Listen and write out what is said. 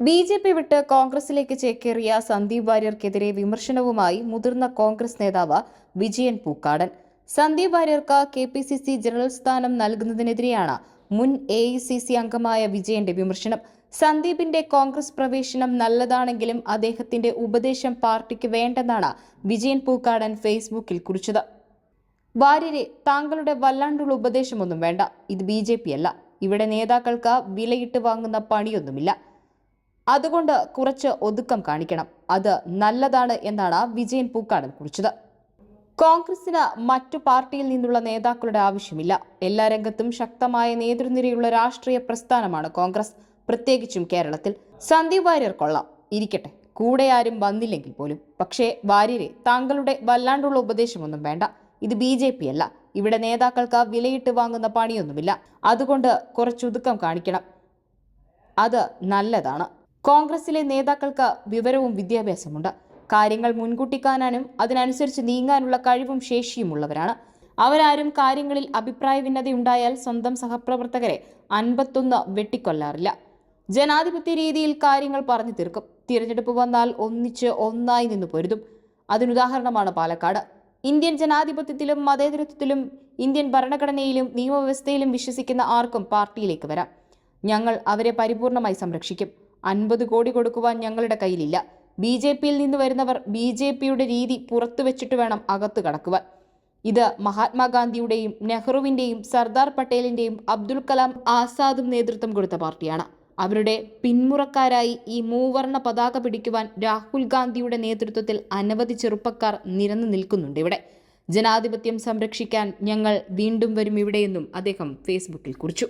B J P വിട്ട് കോൺഗ്രസിലേക്ക് ചേക്കേറിയ സന്ദീപ് വാര്യർക്കെതിരെ വിമർശനവുമായി മുതിർന്ന കോൺഗ്രസ് നേതാവ് Vijayan Pookkadan. Sandeep വാര്യർക്ക് K P C C general സ്ഥാനം നൽകുന്നതിനെതിരെയാണ് മുൻ എ ഐ സി സി അംഗമായ വിജയന്റെ വിമർശനം. സന്ദീപിന്റെ കോൺഗ്രസ് പ്രവേശനം നല്ലതാണെങ്കിലും അദ്ദേഹത്തിന്റെ ഉപദേശം പാർട്ടിക്ക് വേണ്ടെന്നാണ് വിജയൻ പൂക്കാടൻ ഫേസ്ബുക്കിൽ കുറിച്ചത്. വാര്യരെ താങ്കളുടെ വല്ലാണ്ടുള്ള ഉപദേശമൊന്നും വേണ്ട. ഇത് ബി അല്ല. ഇവിടെ നേതാക്കൾക്ക് വിലയിട്ട് വാങ്ങുന്ന പണിയൊന്നുമില്ല. അതുകൊണ്ട് കുറച്ച് ഒതുക്കം കാണിക്കണം. അത് നല്ലതാണ് എന്നാണ് വിജയൻ പൂക്കാടൻ കുറിച്ചത്. കോൺഗ്രസിന് മറ്റു പാർട്ടിയിൽ നിന്നുള്ള നേതാക്കളുടെ ആവശ്യമില്ല. എല്ലാ രംഗത്തും ശക്തമായ നേതൃനിരയുള്ള രാഷ്ട്രീയ പ്രസ്ഥാനമാണ് കോൺഗ്രസ്. പ്രത്യേകിച്ചും കേരളത്തിൽ. സന്ദീപ് വാര്യർ കൊള്ളാം. ഇരിക്കട്ടെ. കൂടെ ആരും വന്നില്ലെങ്കിൽ പോലും. പക്ഷേ വാര്യരെ താങ്കളുടെ വല്ലാണ്ടുള്ള ഉപദേശമൊന്നും വേണ്ട. ഇത് ബി ജെ പി അല്ല. ഇവിടെ നേതാക്കൾക്ക് വിലയിട്ട് വാങ്ങുന്ന പണിയൊന്നുമില്ല. അതുകൊണ്ട് കുറച്ചൊതുക്കം കാണിക്കണം. അത് നല്ലതാണ്. കോൺഗ്രസിലെ നേതാക്കൾക്ക് വിവരവും വിദ്യാഭ്യാസമുണ്ട്. കാര്യങ്ങൾ മുൻകൂട്ടി കാണാനും അതിനനുസരിച്ച് നീങ്ങാനുള്ള കഴിവും ശേഷിയുമുള്ളവരാണ്. അവരാരും കാര്യങ്ങളിൽ അഭിപ്രായ ഭിന്നതയുണ്ടായാൽ സ്വന്തം സഹപ്രവർത്തകരെ അൻപത്തൊന്ന് വെട്ടിക്കൊല്ലാറില്ല. ജനാധിപത്യ രീതിയിൽ കാര്യങ്ങൾ പറഞ്ഞു തീർക്കും. തിരഞ്ഞെടുപ്പ് വന്നാൽ ഒന്നിച്ച് ഒന്നായി നിന്ന് പൊരുതും. അതിനുദാഹരണമാണ് പാലക്കാട്. ഇന്ത്യൻ ജനാധിപത്യത്തിലും മതേതരത്വത്തിലും ഇന്ത്യൻ ഭരണഘടനയിലും നിയമവ്യവസ്ഥയിലും വിശ്വസിക്കുന്ന ആർക്കും പാർട്ടിയിലേക്ക് വരാം. ഞങ്ങൾ അവരെ പരിപൂർണമായി സംരക്ഷിക്കും. അൻപത് കോടി കൊടുക്കുവാൻ ഞങ്ങളുടെ കയ്യിലില്ല. ബി ജെ പിയിൽ നിന്ന് വരുന്നവർ ബി ജെ പിയുടെ രീതി പുറത്തു വെച്ചിട്ട് വേണം അകത്ത് കടക്കുവാൻ. ഇത് മഹാത്മാഗാന്ധിയുടെയും നെഹ്റുവിന്റെയും സർദാർ പട്ടേലിന്റെയും അബ്ദുൽ കലാം ആസാദും നേതൃത്വം കൊടുത്ത പാർട്ടിയാണ്. അവരുടെ പിന്മുറക്കാരായി ഈ മൂവർണ പതാക പിടിക്കുവാൻ രാഹുൽ ഗാന്ധിയുടെ നേതൃത്വത്തിൽ അനവധി ചെറുപ്പക്കാർ നിരന്നു നിൽക്കുന്നുണ്ട് ഇവിടെ. ജനാധിപത്യം സംരക്ഷിക്കാൻ ഞങ്ങൾ വീണ്ടും വരും ഇവിടെയെന്നും അദ്ദേഹം ഫേസ്ബുക്കിൽ കുറിച്ചു.